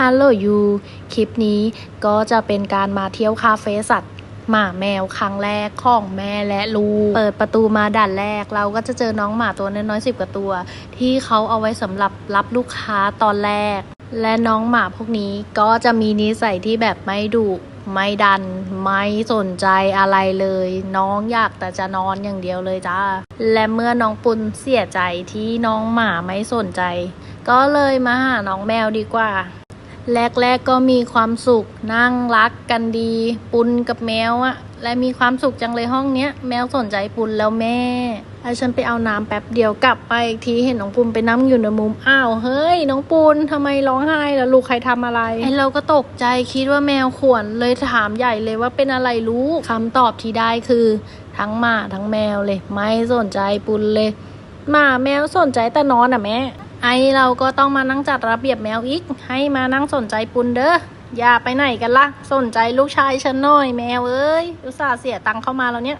ฮัลโหลยูคลิปนี้ก็จะเป็นการมาเที่ยวคาเฟ่สัตว์หมาแมวครั้งแรกของแม่และลูก เปิดประตูมาด่านแรก เราก็จะเจอน้องหมาตัวน้อยๆสิบกว่าตัว ที่เขาเอาไว้สำหรับรับลูกค้าตอนแรก และน้องหมาพวกนี้ก็จะมีนิสัยที่แบบไม่ดุไม่ดัน ไม่สนใจอะไรเลย น้องอยากแต่จะนอนอย่างเดียวเลยจ้า และเมื่อน้องปุนเสียใจที่น้องหมาไม่สนใจ ก็เลยมาหาน้องแมวดีกว่า แรกๆก็มีความสุขนั่งรักกันดี ปุนกับแมวอะและมีความสุขจังเลยห้องเนี้ย แมวสนใจปุนแล้วแม่ไอ้ฉันไปเอาน้ำแป๊บเดียวกลับไปอีกทีเห็นน้องปุนไปนั่งอยู่ในมุมอ้าวเฮ้ย น้องปุนทำไมร้องไห้แล่ะลูกใครทำอะไรไอเราก็ตกใจคิดว่าแมวข่วนเลยถามใหญ่เลยว่าเป็นอะไรลูกคำตอบที่ได้คือ ทั้งหมาทั้งแมวเลย ไม่สนใจปุนเลยหมาแมวสนใจแต่นอนอะแม่ ไอเราก็ต้องมานั่งจัดระเบียบแมวอีก ให้มานั่งสนใจปุนเด้ออย่าไปไหนกันละ่ะ สนใจลูกชายฉันหน่อยแมวเอ้ยอุตส่าห์เสียตังค์เข้ามาแล้วเนี่ย